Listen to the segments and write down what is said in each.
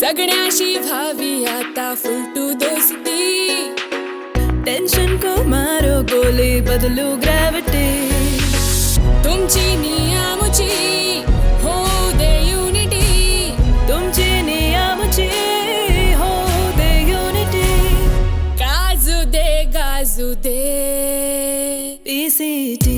जगण्याशी व्हावी आता फुलटू दोस्ती. टेंशन को मारो गोले बदलू ग्रॅव्हिटी तुमची नियामुची हो दे युनिटी तुमची नियमची हो दे युनिटी गाजू दे गाजू दे. पीसीटी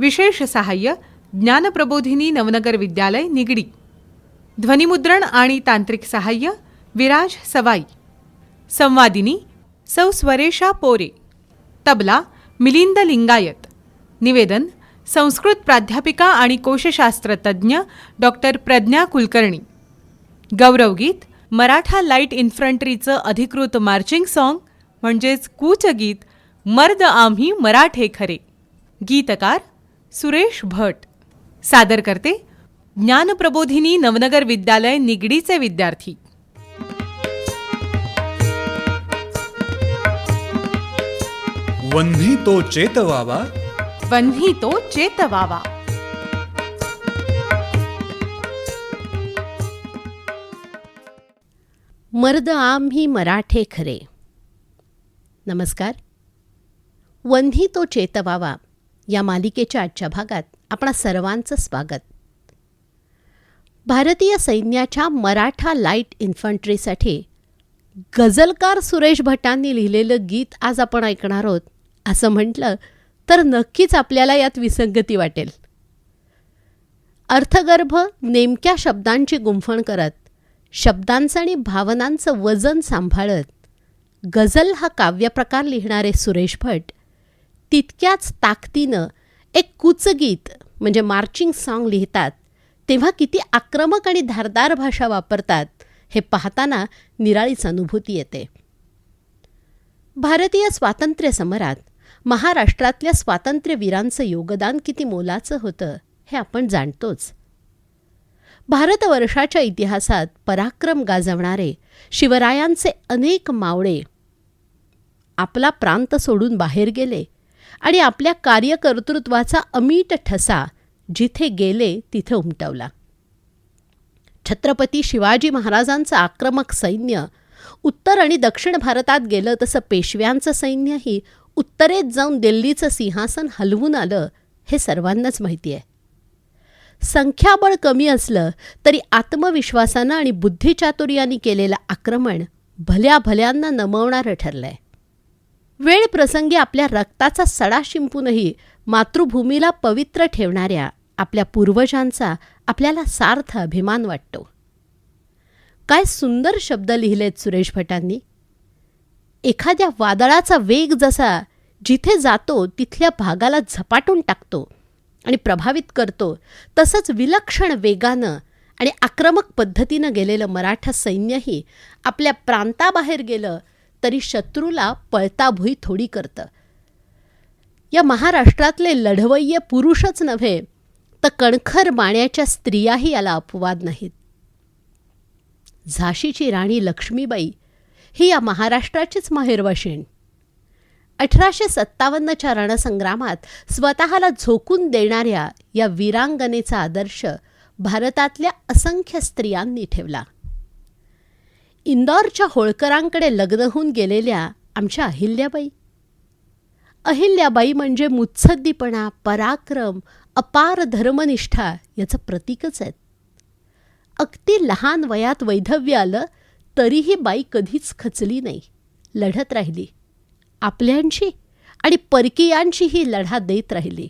विशेष सहाय्य ज्ञानप्रबोधिनी नवनगर विद्यालय निगडी ध्वनिमुद्रण आणि तांत्रिक सहाय्य विराज सवाई संवादिनी सौ स्वरेशा पोरे तबला मिलिंद लिंगायत निवेदन संस्कृत प्राध्यापिका आणि कोशशास्त्रतज्ञ डॉक्टर प्रज्ञा कुलकर्णी गौरवगीत मराठा लाइट इन्फंट्रीचं अधिकृत मार्चिंग सॉन्ग म्हणजेच कूचगीत मर्द आम्ही मराठे खरे गीतकार सुरेश भट. सादर करते ज्ञानप्रबोधिनी नवनगर विद्यालय निगडीचे विद्यार्थी. वन्ही तो चेतवावा वन्ही तो चेतवावा मर्द आम्ही मराठे खरे. नमस्कार. वन्ही तो चेतवावा या मालिकेच्या आजच्या भागात आपणा सर्वांचं स्वागत. भारतीय सैन्याच्या मराठा लाइट इन्फंट्रीसाठी गझलकार सुरेश भटांनी लिहिलेलं गीत आज आपण ऐकणार आहोत. असं म्हटलं तर नक्कीच आपल्याला यात विसंगती वाटेल. अर्थगर्भ नेमक्या शब्दांची गुंफण करत शब्दांचं आणि भावनांचं वजन सांभाळत गझल हा काव्यप्रकार लिहिणारे सुरेश भट तितक्याच ताकदीनं एक कुचगीत म्हणजे मार्चिंग सॉन्ग लिहितात. तेव्हा किती आक्रमक आणि धारदार भाषा वापरतात हे पाहताना निराळीच अनुभूती येते. भारतीय स्वातंत्र्य समरात महाराष्ट्रातल्या स्वातंत्र्यवीरांचं योगदान किती मोलाचं होतं हे आपण जाणतोच. भारतवर्षाच्या इतिहासात पराक्रम गाजवणारे शिवरायांचे अनेक मावळे आपला प्रांत सोडून बाहेर गेले आणि आपल्या कार्यकर्तृत्वाचा अमीट ठसा जिथे गेले तिथे उमटवला. छत्रपती शिवाजी महाराजांचं आक्रमक सैन्य उत्तर आणि दक्षिण भारतात गेलं तसं पेशव्यांचं सैन्यही उत्तरेत जाऊन दिल्लीचं सिंहासन हलवून आलं हे सर्वांनाच माहिती आहे. संख्याबळ कमी असलं तरी आत्मविश्वासानं आणि बुद्धिचातुर्याने केलेलं आक्रमण भल्या भल्यांना नमवणारं ठरलंय. वेळ प्रसंगी आपल्या रक्ताचा सडा शिंपूनही मातृभूमीला पवित्र ठेवणाऱ्या आपल्या पूर्वजांचा आपल्याला सार्थ अभिमान वाटतो. काय सुंदर शब्द लिहिलेत सुरेश भटांनी. एखाद्या वादळाचा वेग जसा जिथे जातो तिथल्या भागाला झपाटून टाकतो आणि प्रभावित करतो तसंच विलक्षण वेगानं आणि आक्रमक पद्धतीनं गेलेलं मराठा सैन्यही आपल्या प्रांताबाहेर गेलं तरी शत्रूला पळताभुई थोडी करतं. या महाराष्ट्रातले लढवय्ये पुरुषच नव्हे तर कणखर माण्याच्या स्त्रियाही याला अपवाद नाहीत. झाशीची राणी लक्ष्मीबाई ही या महाराष्ट्राचीच माहेरवाशीण. अठराशे सत्तावन्नच्या रणसंग्रामात स्वतःला झोकून देणाऱ्या या वीरांगनेचा आदर्श भारतातल्या असंख्य स्त्रियांनी ठेवला. इंदौरच्या होळकरांकडे लग्न होऊन गेलेल्या आमच्या अहिल्याबाई. अहिल्याबाई म्हणजे मुत्सद्दीपणा पराक्रम अपार धर्मनिष्ठा याचं प्रतीकच आहेत. अगदी लहान वयात वैधव्य आलं तरीही बाई कधीच खचली नाही लढत राहिली. आपल्यांशी आणि परकीयांशीही लढा देत राहिली.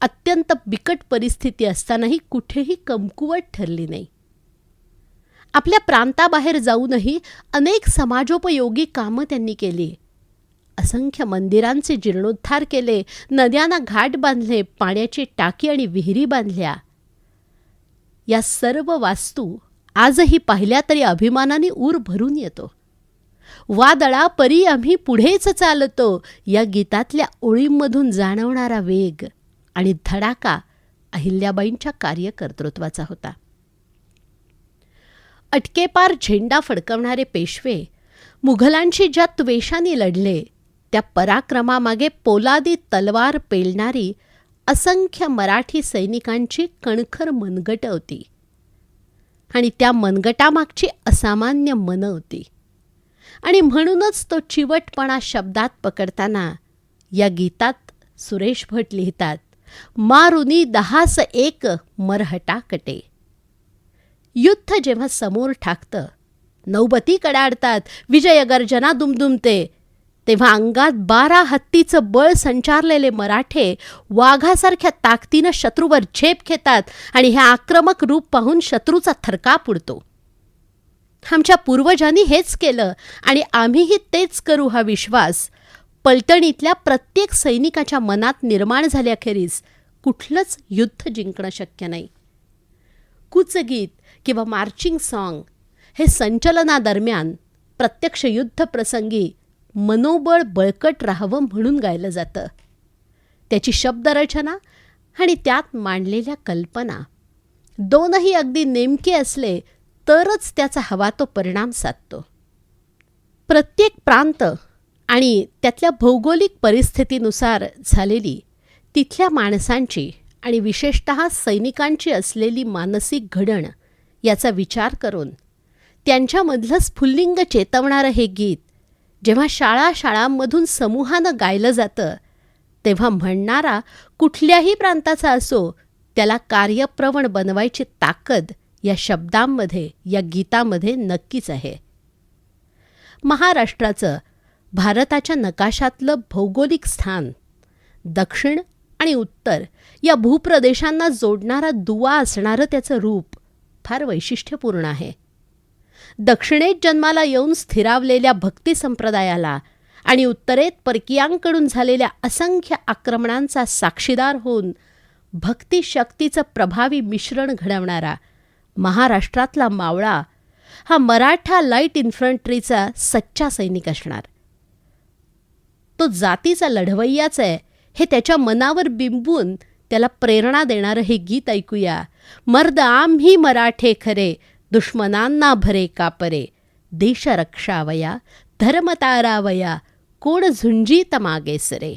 अत्यंत बिकट परिस्थिती असतानाही कुठेही कमकुवत ठरली नाही. आपल्या प्रांताबाहेर जाऊनही अनेक समाजोपयोगी कामं त्यांनी केली. असंख्य मंदिरांचे जीर्णोद्धार केले नद्यांना घाट बांधले पाण्याची टाकी आणि विहिरी बांधल्या. या सर्व वास्तू आजही पाहिल्या तरी अभिमानाने ऊर भरून येतो. वादळा परी आम्ही पुढेच चालतो या गीतातल्या ओळींमधून जाणवणारा वेग आणि धडाका अहिल्याबाईंच्या कार्यकर्तृत्वाचा होता. अटकेपार झेंडा फडकवणारे पेशवे मुघलांशी ज्या त्वेषाने लढले त्या पराक्रमामागे पोलादी तलवार पेलणारी असंख्य मराठी सैनिकांची कणखर मनगट होती आणि त्या मनगटामागची असामान्य मनं होती. आणि म्हणूनच तो चिवटपणा शब्दात पकडताना या गीतात सुरेश भट लिहितात मारुनी दहास एक मरहटा कटे. युद्ध जेव्हा समोर ठाकतं नौबती कडाडतात विजयगर्जना दुमदुमते तेव्हा अंगात बारा हत्तीचं बळ संचारलेले मराठे वाघासारख्या ताकदीनं शत्रूवर झेप घेतात आणि हे आक्रमक रूप पाहून शत्रूचा थरकाप उडतो आमच्या पूर्वजांनी हेच केलं आणि आम्हीही तेच करू हा विश्वास. पलटणीतल्या प्रत्येक सैनिकाच्या मनात निर्माण झाल्याखेरीज कुठलंच युद्ध जिंकणं शक्य नाही. कुचगीत किंवा मार्चिंग सॉन्ग हे संचलनादरम्यान प्रत्यक्ष युद्धप्रसंगी मनोबळ बळकट राहावं म्हणून गायलं जातं. त्याची शब्दरचना आणि त्यात मांडलेल्या कल्पना दोनही अगदी नेमके असले तरच त्याचा हवा तो परिणाम साधतो. प्रत्येक प्रांत आणि त्यातल्या भौगोलिक परिस्थितीनुसार झालेली तिथल्या माणसांची आणि विशेषत सैनिकांची असलेली मानसिक घडण याचा विचार करून त्यांच्यामधलं स्फुल्लिंग चेतवणारं हे गीत जेव्हा शाळा शाळांमधून समूहानं गायलं जातं तेव्हा म्हणणारा कुठल्याही प्रांताचा असो त्याला कार्यप्रवण बनवायची ताकद या शब्दांमध्ये या गीतामध्ये नक्कीच आहे. महाराष्ट्राचं भारताच्या नकाशातलं भौगोलिक स्थान दक्षिण आणि उत्तर या भूप्रदेशांना जोडणारा दुवा असणारं त्याचं रूप फार वैशिष्ट्यपूर्ण आहे. दक्षिणेत जन्माला येऊन स्थिरावलेल्या भक्ती संप्रदायाला आणि उत्तरेत परकीयांकडून झालेल्या असंख्य आक्रमणांचा साक्षीदार होऊन भक्ती शक्तीचं प्रभावी मिश्रण घडवणारा महाराष्ट्रातला मावळा हा मराठा लाइट इन्फंट्रीचा सच्चा सैनिक असणार. तो जातीचा लढवय्याच आहे हे त्याच्या मनावर बिंबून त्याला प्रेरणा देणारं हे गीत ऐकूया. मर्द आम्ही मराठे खरे दुश्मनांना भरे कापरे. देश रक्षावया धर्म तारावया कोण झुंजीत मागेसरे